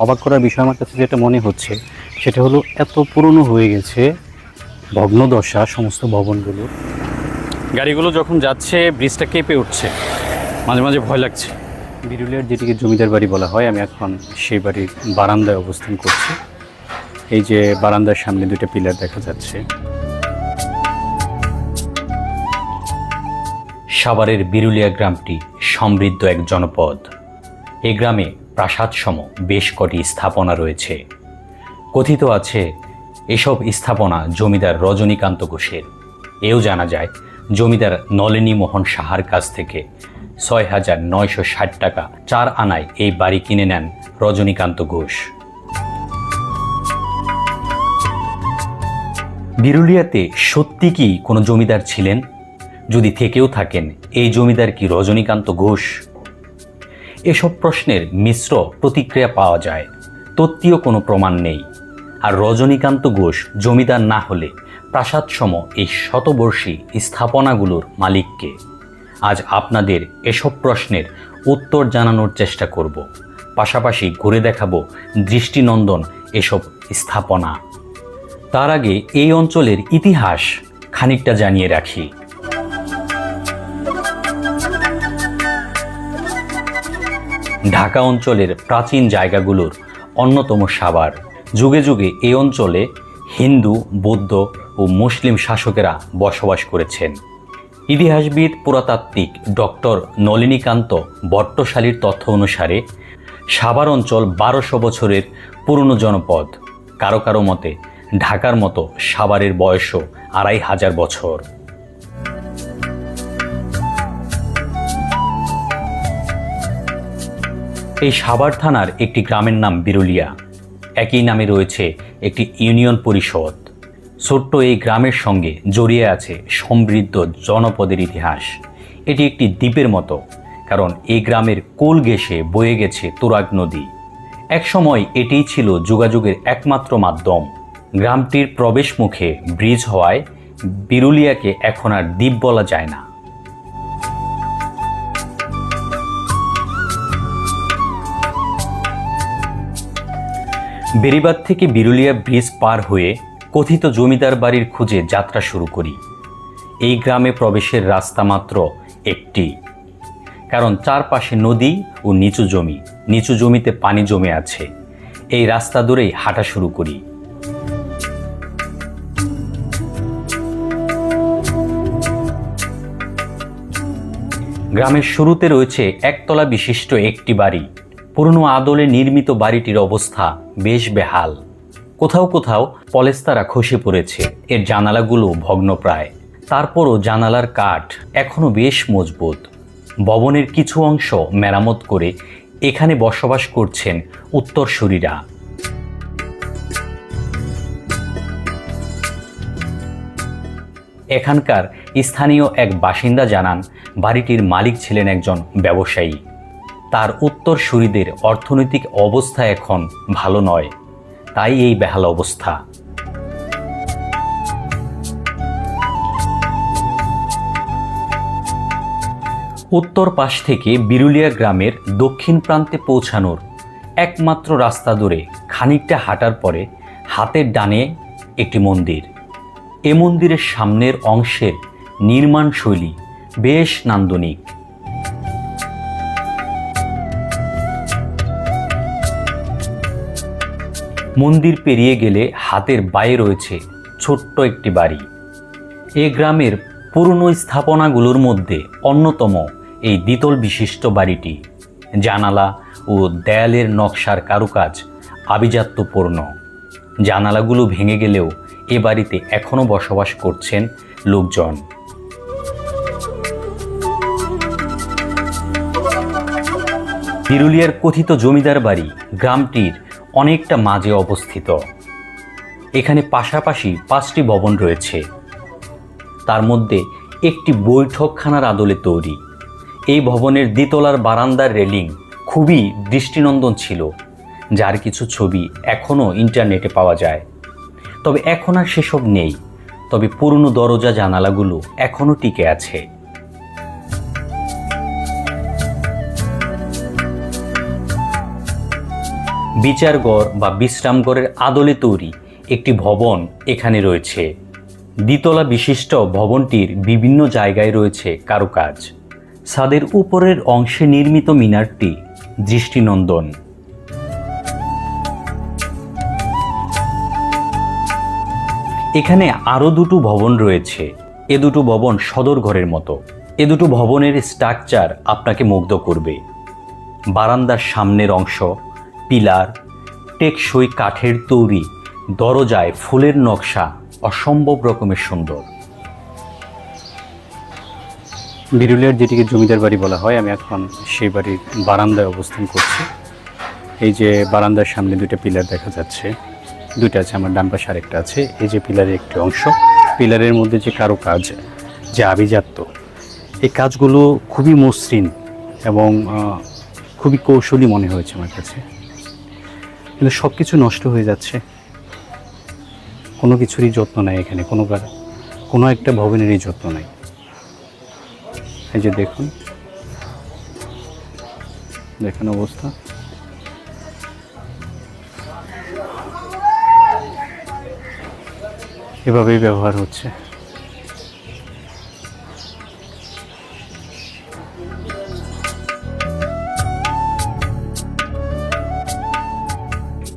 অবাক করার বিষয় আমার কাছে যেটা মনে হচ্ছে সেটা হলো এত পুরনো হয়ে গেছে ভগ্নদশা সমস্ত ভবনগুলো। গাড়িগুলো যখন যাচ্ছে ব্রিজটা কেঁপে উঠছে। মাঝে মাঝে ভয় লাগছে। বিরুলিয়ার যেটিকে জমিদার বাড়ি বলা হয় আমি এখন সেই বাড়ির বারান্দায় অবস্থান করছি। এই যে বারান্দার সামনে দুটো পিলার দেখা যাচ্ছে। সাভারের বিরুলিয়া গ্রামটি সমৃদ্ধ এক জনপদ। এই গ্রামে প্রাসাদসম বেশ কটি স্থাপনা রয়েছে। কথিত আছে, এসব স্থাপনা জমিদার রজনীকান্ত ঘোষের। এও জানা যায়, জমিদার নলিনী মোহন সাহার কাছ থেকে ছয় হাজার নয়শো ষাট টাকা চার আনায় এই বাড়ি কিনে নেন রজনীকান্ত ঘোষ। বিরুলিয়াতে সত্যি কি কোনো জমিদার ছিলেন? যদি থেকেও থাকেন, এই জমিদার কি রজনীকান্ত ঘোষ? এসব প্রশ্নের মিশ্র প্রতিক্রিয়া পাওয়া যায়। তত্ত্বীয় কোনো প্রমাণ নেই। আর রজনীকান্ত ঘোষ জমিদার না হলে প্রাসাদসম এই শতবর্ষী স্থাপনাগুলোর মালিককে। আজ আপনাদের এসব প্রশ্নের উত্তর জানানোর চেষ্টা করব। পাশাপাশি ঘুরে দেখাবো দৃষ্টিনন্দন এসব স্থাপনা। তার আগে এই অঞ্চলের ইতিহাস খানিকটা জানিয়ে রাখি। ঢাকা অঞ্চলের প্রাচীন জায়গাগুলোর অন্যতম সাবার যুগে যুগে এই অঞ্চলে হিন্দু, বৌদ্ধ ও মুসলিম শাসকেরা বসবাস করেছেন। ইতিহাসবিদ, পুরাতাত্ত্বিক ডক্টর নলিনীকান্ত বট্টশালীর তথ্য অনুসারে, সাভার অঞ্চল বারোশো বছরের পুরনো জনপদ। কারও কারও মতে ঢাকার মতো সাভারের বয়সও আড়াই হাজার বছর। এই সাভার থানার একটি গ্রামের নাম বিরুলিয়া। একই নামে রয়েছে একটি ইউনিয়ন পরিষদ। ছোট্ট এই গ্রামের সঙ্গে জড়িয়ে আছে সমৃদ্ধ জনপদের ইতিহাস। এটি একটি দ্বীপের মতো, কারণ এই গ্রামের কোল ঘেঁষে বয়ে গেছে তোরাগ নদী। একসময় এটিই ছিল যোগাযোগের একমাত্র মাধ্যম। গ্রামটির প্রবেশ মুখে ব্রিজ হওয়ায় বিরুলিয়াকে এখন আর দ্বীপ বলা যায় না। বেরিবাদ থেকে বিরুলিয়া ব্রিজ পার হয়ে কথিত জমিদার বাড়ির খুঁজে যাত্রা শুরু করি। এই গ্রামে প্রবেশের রাস্তা মাত্র একটি। কারণ চারপাশে নদী ও নিচু জমি, নিচু জমিতে পানি জমে আছে। এই রাস্তা ধরেই হাঁটা শুরু করি। গ্রামের শুরুতে রয়েছে একতলা বিশিষ্ট একটি বাড়ি। পুরনো আদলে নির্মিত বাড়িটির অবস্থা বেশ বেহাল। কোথাও কোথাও পলেস্তারা খসে পড়েছে। এর জানালাগুলো ভগ্নপ্রায়। তারপরও জানালার কাঠ এখনও বেশ মজবুত। ভবনের কিছু অংশ মেরামত করে এখানে বসবাস করছেন উত্তরসূরিরা। এখানকার স্থানীয় এক বাসিন্দা জানান, বাড়িটির মালিক ছিলেন একজন ব্যবসায়ী। তার উত্তরসূরিদের অর্থনৈতিক অবস্থা এখন ভালো নয়। তাই এই বেহাল অবস্থা। উত্তর পাশ থেকে বিরুলিয়া গ্রামের দক্ষিণ প্রান্তে পৌঁছানোর একমাত্র রাস্তা ধরে খানিকটা হাঁটার পরে হাতের ডানে একটি মন্দির। এ মন্দিরের সামনের অংশের নির্মাণ শৈলী বেশ নান্দনিক। মন্দির পেরিয়ে গেলে হাতের বায়ে রয়েছে ছোট্ট একটি বাড়ি। এ গ্রামের পুরনো স্থাপনাগুলোর মধ্যে অন্যতম এই দ্বিতল বিশিষ্ট বাড়িটি। জানালা ও দেয়ালের নকশার কারুকাজ আভিজাত্যপূর্ণ। জানালাগুলো ভেঙে গেলেও এ বাড়িতে এখনও বসবাস করছেন লোকজন। বিরুলিয়ার কথিত জমিদার বাড়ি গ্রামটির অনেকটা মাঝে অবস্থিত। এখানে পাশাপাশি পাঁচটি ভবন রয়েছে। তার মধ্যে একটি বৈঠকখানার আদলে তৈরি। এই ভবনের দ্বিতলার বারান্দার রেলিং খুবই দৃষ্টিনন্দন ছিল, যার কিছু ছবি এখনও ইন্টারনেটে পাওয়া যায়। তবে এখন আর সেসব নেই। তবে পুরনো দরজা জানালাগুলো এখনও টিকে আছে। বিচারগড় বা বিশ্রামগড়ের আদলে তৈরি একটি ভবন এখানে রয়েছে। দ্বিতলা বিশিষ্ট ভবনটির বিভিন্ন জায়গায় রয়েছে কারুকাজ। ছাদের উপরের অংশে নির্মিত মিনারটি দৃষ্টিনন্দন। এখানে আরও দুটো ভবন রয়েছে। এ দুটো ভবন সদর ঘরের মতো। এ দুটো ভবনের স্ট্রাকচার আপনাকে মুগ্ধ করবে। বারান্দার সামনের অংশ পিলার, টেকসই কাঠের তৈরি, দরজায় ফুলের নকশা, অসম্ভব রকমের সুন্দর। বিরুলিয়ার যেটিকে জমিদার বাড়ি বলা হয়, আমি এখন সেই বাড়ির বারান্দায় অবস্থান করছি। এই যে বারান্দার সামনে দুটো পিলার দেখা যাচ্ছে, দুইটা আছে আমার ডান পাশে আরেকটা আছে, এই যে পিলারের একটি অংশ। পিলারের মধ্যে যে কারও কাজ যে আভিজাত্য, এই কাজগুলো খুবই মসৃণ এবং খুবই কৌশলী মনে হয়েছে আমার কাছে। কিন্তু সব কিছু নষ্ট হয়ে যাচ্ছে। কোনো কিছুরই যত্ন নাই এখানে, কোনো কোনো একটা ভবনেরই যত্ন নাই। এই যে দেখুন। দেখুন অবস্থা। এভাবেই ব্যবহার হচ্ছে।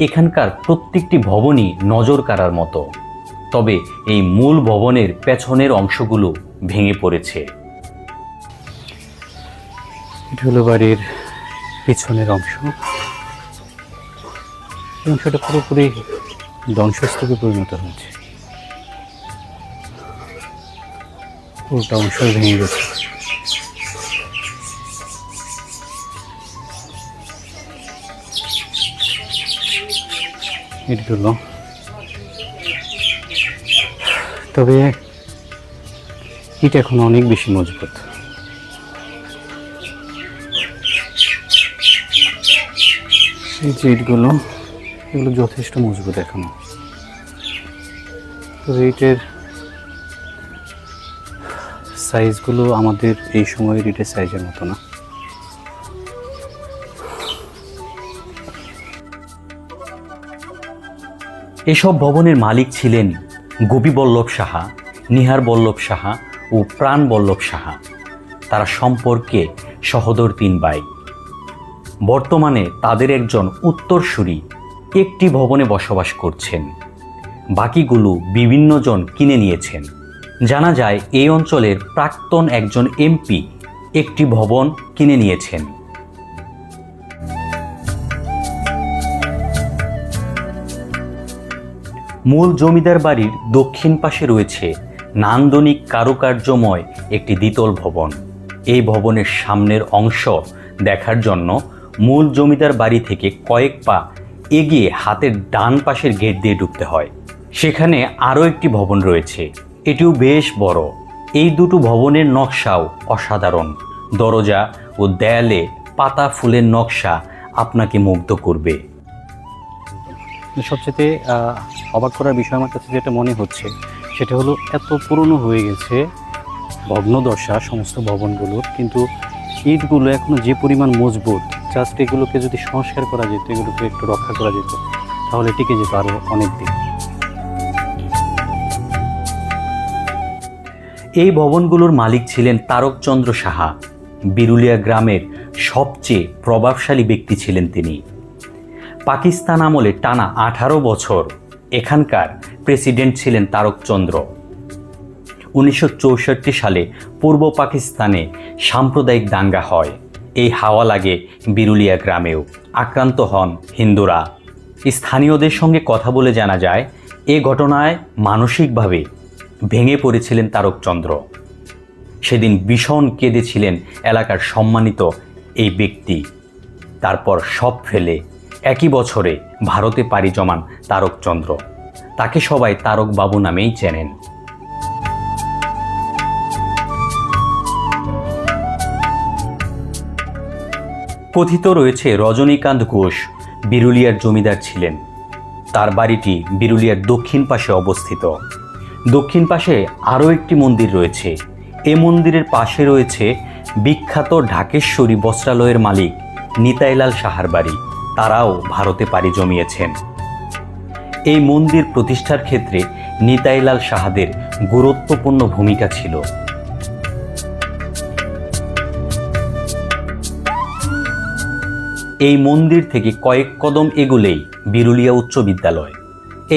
এখানকার প্রত্যেকটি ভবনই নজর কাড়ার মতো। তবে এই মূল ভবনের পেছনের অংশগুলো ভেঙে পড়েছে। এটা হলো বাড়ির পিছনের অংশ। অংশটা পুরোপুরি ধ্বংসস্তূপে পরিণত হয়েছে। পুরোটা অংশ ভেঙে গেছে। এটা হলো তবে এটা এখন অনেক বেশি মজবুত। এই যে ইটগুলো এগুলো যথেষ্ট মজবুত এখনও। তবে ইটের সাইজগুলো আমাদের এই সময়ের ইটের সাইজের মতো না। এসব ভবনের মালিক ছিলেন গোপী বল্লভ সাহা, নিহার বল্লভ সাহা ও প্রাণ বল্লভ সাহা। তারা সম্পর্কে সহদর তিন ভাই। বর্তমানে তাদের একজন উত্তরসূরি একটি ভবনে বসবাস করছেন। বাকিগুলো বিভিন্নজন কিনে নিয়েছেন। জানা যায়, এই অঞ্চলের প্রাক্তন একজন এমপি একটি ভবন কিনে নিয়েছেন। মূল জমিদার বাড়ির দক্ষিণ পাশে রয়েছে নান্দনিক কারুকার্যময় একটি দ্বিতল ভবন। এই ভবনের সামনের অংশ দেখার জন্য মূল জমিদার বাড়ি থেকে কয়েক পা এগিয়ে হাতের ডান পাশের গেট দিয়ে ঢুকতে হয়। সেখানে আরও একটি ভবন রয়েছে। এটিও বেশ বড়। এই দুটো ভবনের নকশাও অসাধারণ। দরজা ও দেয়ালে পাতা ফুলের নকশা আপনাকে মুগ্ধ করবে। সবচেয়ে অবাক করার বিষয় আমার কাছে যেটা মনে হচ্ছে, সেটা হলো এত পুরনো হয়ে গেছে ভগ্নদশা, সমস্ত ভবনগুলোর, কিন্তু ইটগুলো এখনও যে পরিমাণ মজবুত জাস্ট এগুলোকে যদি সংস্কার করা যেত, এগুলোকে একটু রক্ষা করা যেত, তাহলে টিকে যেত আরও অনেক দিন এই ভবনগুলোর মালিক ছিলেন তারকচন্দ্র সাহা। বিরুলিয়া গ্রামের সবচেয়ে প্রভাবশালী ব্যক্তি ছিলেন তিনি। পাকিস্তান আমলে টানা আঠারো বছর এখানকার প্রেসিডেন্ট ছিলেন তারকচন্দ্র। উনিশশো চৌষট্টি সালে পূর্ব পাকিস্তানে সাম্প্রদায়িক দাঙ্গা হয়। এই হাওয়া লাগে বিরুলিয়া গ্রামেও। আক্রান্ত হন হিন্দুরা। স্থানীয়দের সঙ্গে কথা বলে জানা যায়, এ ঘটনায় মানসিকভাবে ভেঙে পড়েছিলেন তারকচন্দ্র। সেদিন ভীষণ কেঁদেছিলেন এলাকার সম্মানিত এই ব্যক্তি। তারপর সব ফেলে একই বছরে ভারতে পাড়ি জমান তারকচন্দ্র। তাকে সবাই তারক বাবু নামেই চেনেন। কথিত রয়েছে, রজনীকান্ত ঘোষ বিরুলিয়ার জমিদার ছিলেন। তার বাড়িটি বিরুলিয়ার দক্ষিণ পাশে অবস্থিত। দক্ষিণ পাশে আরও একটি মন্দির রয়েছে। এ মন্দিরের পাশে রয়েছে বিখ্যাত ঢাকেশ্বরী বস্ত্রালয়ের মালিক নিতাইলাল সাহার বাড়ি। তারাও ভারতে পাড়ি জমিয়েছেন। এই মন্দির প্রতিষ্ঠার ক্ষেত্রে নিতাইলাল সাহাদের গুরুত্বপূর্ণ ভূমিকা ছিল। এই মন্দির থেকে কয়েক কদম এগুলেই বিরুলিয়া উচ্চ বিদ্যালয়।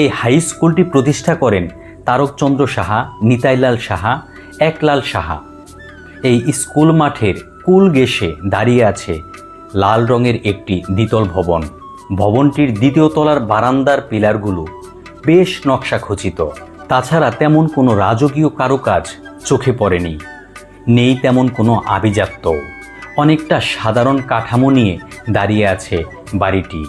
এই হাই স্কুলটি প্রতিষ্ঠা করেন তারকচন্দ্র সাহা, নিতাইলাল সাহা, একলাল সাহা। এই স্কুল মাঠের কুল গেসে দাঁড়িয়ে আছে লাল রঙের একটি দ্বিতল ভবন। ভবনটির দ্বিতীয় তলার বারান্দার পিলারগুলো বেশ নকশা খচিত তাছাড়া তেমন কোনো রাজকীয় কারুকাজ চোখে পড়েনি। নেই তেমন কোনো আভিজাত্য। অনেকটা সাধারণ কাঠামো নিয়ে দাঁড়িয়ে আছে বাড়িটি।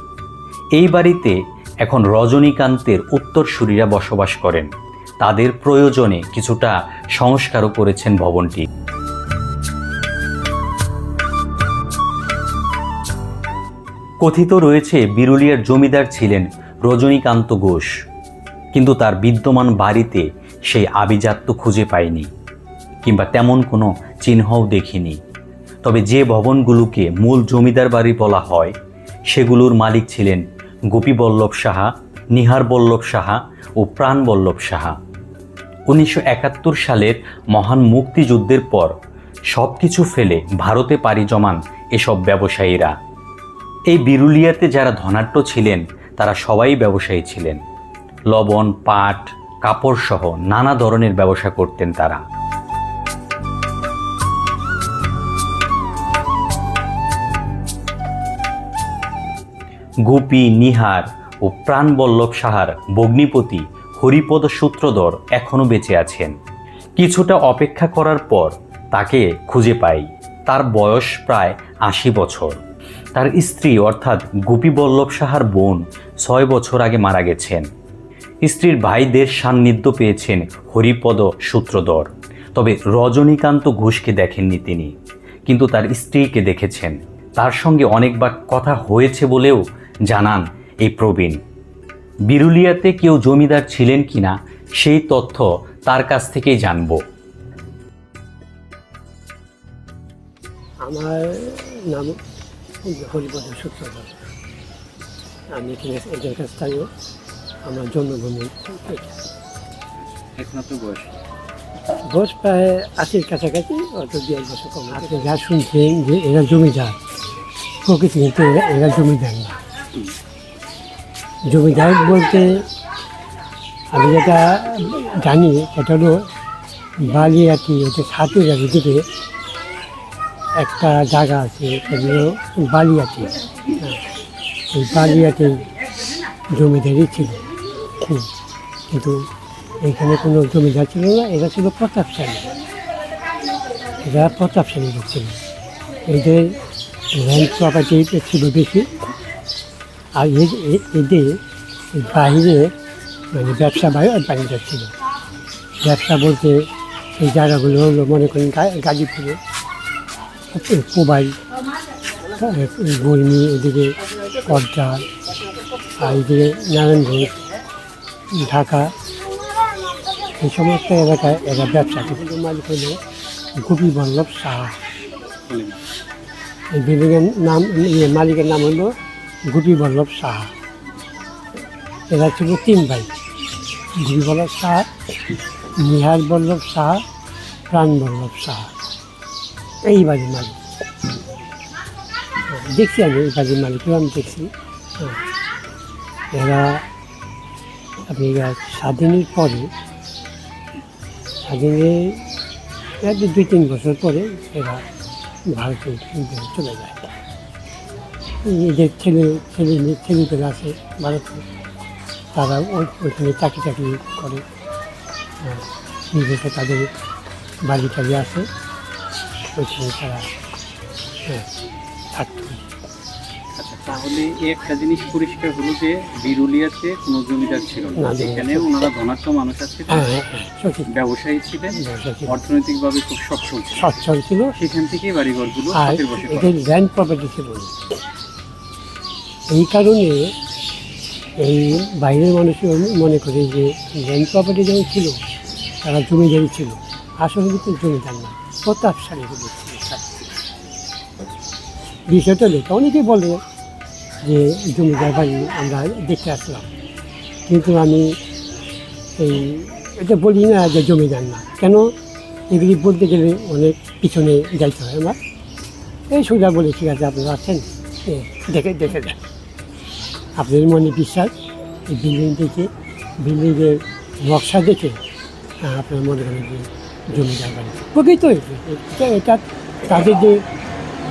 এই বাড়িতে এখন রজনীকান্তের উত্তরসূরিরা বসবাস করেন। তাদের প্রয়োজনে কিছুটা সংস্কারও করেছেন ভবনটি। কথিত রয়েছে বিরুলিয়ার জমিদার ছিলেন রজনীকান্ত ঘোষ। কিন্তু তার বিদ্যমান বাড়িতে সেই আভিজাত্য খুঁজে পায়নি, কিংবা তেমন কোনো চিহ্নও দেখিনি। তবে যে ভবনগুলোকে মূল জমিদার বাড়ি বলা হয়, সেগুলোর মালিক ছিলেন গোপীবল্লভ সাহা নিহার বল্লভ সাহা ও প্রাণবল্লভ সাহা। উনিশশো একাত্তর সালের মহান মুক্তিযুদ্ধের পর সব কিছু ফেলে ভারতে পাড়ি জমান এসব ব্যবসায়ীরা। এই বিরুলিয়াতে যারা ধনাঢ্য ছিলেন, তারা সবাই ব্যবসায়ী ছিলেন। লবণ, পাট, কাপড় সহ নানা ধরনের ব্যবসা করতেন তারা। গোপী, নিহার ও প্রাণবল্লভ সাহার বগ্নিপতি হরিপদ সূত্রধর এখনও বেঁচে আছেন। কিছুটা অপেক্ষা করার পর তাকে খুঁজে পাই। তার বয়স প্রায় আশি বছর। তার স্ত্রী অর্থাৎ গোপীবল্লভ সাহার বোন ছয় বছর আগে মারা গেছেন। স্ত্রীর ভাইদের সান্নিধ্য পেয়েছেন হরিপদ সূত্রধর। তবে রজনীকান্ত ঘোষকে দেখেননি তিনি, কিন্তু তার স্ত্রীকে দেখেছেন। তার সঙ্গে অনেকবার কথা হয়েছে বলেও জানান এই প্রবীণ। বিরুলিয়াতে কেউ জমিদার ছিলেন কিনা সেই তথ্য তার কাছ থেকেই জানব। আমার নাম হরিপদ সূত্রধর। আমি এখানে এখানকার স্থানীয়। আমার জন্মভূমি। এখন আপনার বয়স। বয়স প্রায় আশির কাছাকাছি অত দু এক বছর কম আপনি যা শুনছেন যে এরা জমিদার প্রকৃতি কিন্তু এরা- এরা জমিদার না। জমিদার বলতে আমি যেটা জানি সেটা হলো বালিয়াটি হচ্ছে সাতুরের দিকে একটা জায়গা আছে হ্যাঁ, এই বালিয়াটি জমিদারই ছিল। কিন্তু এখানে কোনো জমিদার ছিল না এরা ছিল প্রতাপশালী। এরা প্রতাপশালী লোক ছিল। এদের ল্যান্ড প্রপার্টি ছিল বেশি। আর এদের বাইরে মানে ব্যবসা বাই- বাণিজ্য ছিল। ব্যবসা বলতে এই জায়গাগুলো হলো মনে করেন গাজীপুরে। কোবাই গরমি এদিকে পদ্মা, আর এদিকে নারায়ণগঞ্জ, ঢাকা, এই সমস্ত এলাকায় এরা ব্যবসা করে। মালিক হলো গোপী বল্লভ সাহা। এই বিল্ডিংয়ের নাম মালিকের নাম হলো গোপী বল্লভ সাহা। এরা ছিল তিন ভাই, গোপী বল্লভ সাহা, নিহার বল্লভ সাহা, প্রাণ বল্লভ সাহা। এই বাড়ির মালিক। দেখছি আমি এই বাড়ির মালিকও আমি দেখছি। এরা আপনি স্বাধীনের পরে স্বাধীনের দুই তিন বছর পরে এরা ভারতে চলে যায়। এদের ছেলে ছেলে ছেলেপেলে আছে ভারতে। তারা ওই- ওইখানে চাকরি টাকরি করে। হ্যাঁ, বিদেশে তাদের বাড়ি টাড়ি আছে। ওইখানে তারা হ্যাঁ থাকতো তাহলে এই একটা জিনিস পরিষ্কার হলো যে বিরুলিয়াতে কোনো জমিদার ছিল না, এখানে ওনারা ধনাঢ্য মানুষ আছে হ্যাঁ হ্যাঁ হ্যাঁ। ব্যবসায়ী ছিলেন। অর্থনৈতিকভাবে খুব সচ্ছল সচ্ছল ছিল। সেখান থেকেই বাড়িঘরগুলো ল্যান্ড প্রপার্টি ছিল এই কারণে এই বাইরের মানুষ মনে করে যে ল্যান্ড প্রপার্টি যেমন ছিল তারা জমিদারি ছিল। আসলে কিন্তু জমিদার না। প্রতাপশালী তারা। বিষয়টা লেখা অনেকেই বলে যে জমিদার বাড়ি আমরা দেখতে আসলাম। কিন্তু আমি এই এটা বলি না যে জমিদার না। কেন? এগুলি বলতে গেলে অনেক পিছনে যাইতে হয় আমার। এই সোজা বলে, ঠিক আছে, আপনারা আছেন দেখে দেখে যান। আপনাদের মনে বিশ্বাস? এই বিল্ডিং দেখে, বিল্ডিংয়ের নকশা দেখে আপনার মনে করেন যে জমিদার বাড়ি প্রকৃত এটা। এটা তাদের যে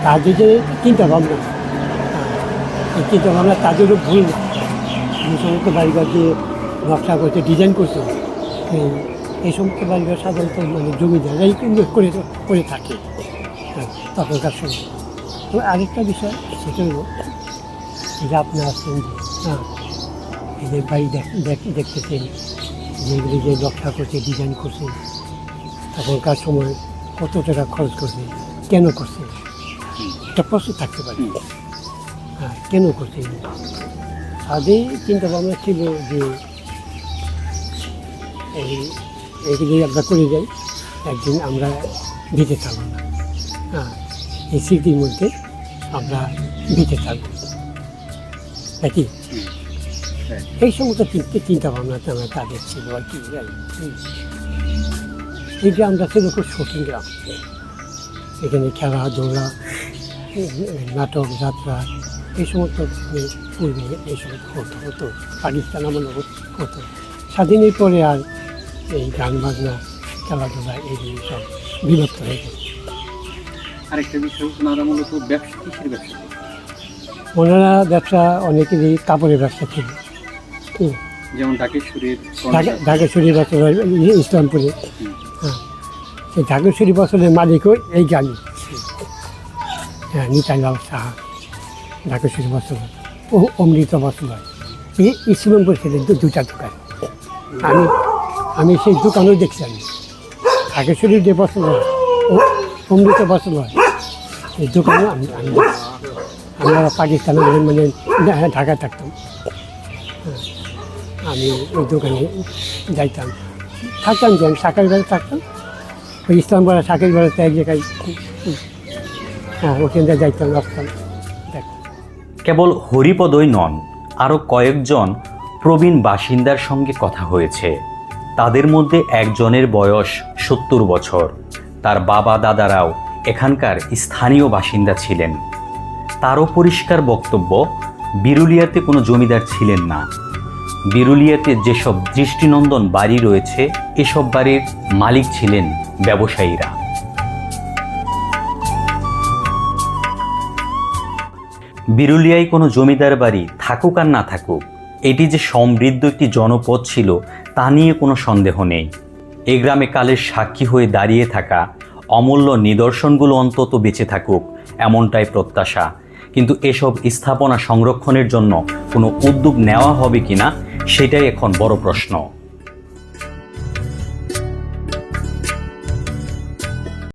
তাদের যে চিন্তা ভাবনা এই চিন্তা ভাবনা তাদেরও ভুল না যে সমস্ত বাড়িঘর যে নকশা করছে ডিজাইন করছে এই সমস্ত বাড়িঘর সাধারণত মানে জমিদারাই কিন্তু করে করে থাকে হ্যাঁ, তখনকার সময়। তো আরেকটা বিষয় সেটা হলো যে আপনি আসছেন হ্যাঁ যে বাড়ি দেখ- দেখ- দেখতেছেন যেগুলি যে নকশা করছে ডিজাইন করছে তখনকার সময় কত টাকা খরচ করছে? কেন করছে? একটা প্রশ্ন থাকতে পারে। হ্যাঁ কেন করছে? আগে চিন্তা ভাবনা ছিল যে এই এইগুলি আমরা করে যাই একদিন আমরা বেঁচে থাকব না। হ্যাঁ এই স্মৃতির মধ্যে আমরা বেঁচে থাকব। নাকি? এই সমস্ত চিন্তা ভাবনাতে আমরা তাদের ছিল আর কি এই, গ্রামটা ছিল খুব শৌখিন গ্রাম। এখানে খেলাধুলা উম, নাটক যাত্রা এই সমস্ত পূর্বে এই সমস্ত হতো হতো পাকিস্তান আমলে হতো- স্বাধীনের পরে আর এই গান বাজনা খেলাধুলা এইগুলি সব বিলুপ্ত হয়ে গেছে। আরেকটা বিষয় ওনারা মূলত ব্যবসা কিসের ব্যবসা? ওনারা ব্যবসা অনেকেরই কাপড়ের ব্যবসা ছিল। যেমন ঢাকেশ্বরীর ঢাকা ঢাকেশ্বরী বছরের ইসলামপুরে। হ্যাঁ। সেই ঢাকেশ্বরী বছরের মালিকও এই গালি হ্যাঁ নিতাইলাল সাহা ঢাকেশ্বরী বছর ও অমৃত বছর। এই ইসলামপুর দু- দুটা দোকান। আমি আমি সেই দোকানেও দেখছি আমি। ঢাকেশ্বরীর যে বছর ও অমৃত হয় এই দোকানেও আমি আমি আমরা পাকিস্তানে মানে হ্যাঁ, ঢাকায় থাকতাম। আমি ওই দোকানে যাইতাম। থাকতাম, যে আমি শাকের বেড়ে থাকতাম। ওই ইসলামপাড়া শাকের বেড়াতে এক জায়গায় হ্যাঁ ওখানে যাইতাম, আসতাম। কেবল হরিপদই নন আরও কয়েকজন প্রবীণ বাসিন্দার সঙ্গে কথা হয়েছে। তাদের মধ্যে একজনের বয়স সত্তর বছর। তার বাবা দাদারাও এখানকার স্থানীয় বাসিন্দা ছিলেন। তারও পরিষ্কার বক্তব্য, বিরুলিয়াতে কোনো জমিদার ছিলেন না। বিরুলিয়াতে যেসব দৃষ্টিনন্দন বাড়ি রয়েছে, এসব বাড়ির মালিক ছিলেন ব্যবসায়ীরা। বিরুলিয়ায় কোনো জমিদার বাড়ি থাকুক আর না থাকুক, এটি যে সমৃদ্ধ একটি জনপদ ছিল, তা নিয়ে কোনো সন্দেহ নেই। এ গ্রামে কালের সাক্ষী হয়ে দাঁড়িয়ে থাকা অমূল্য নিদর্শনগুলো অন্তত বেঁচে থাকুক, এমনটাই প্রত্যাশা। কিন্তু এসব স্থাপনা সংরক্ষণের জন্য কোনো উদ্যোগ নেওয়া হবে কিনা সেটাই এখন বড় প্রশ্ন।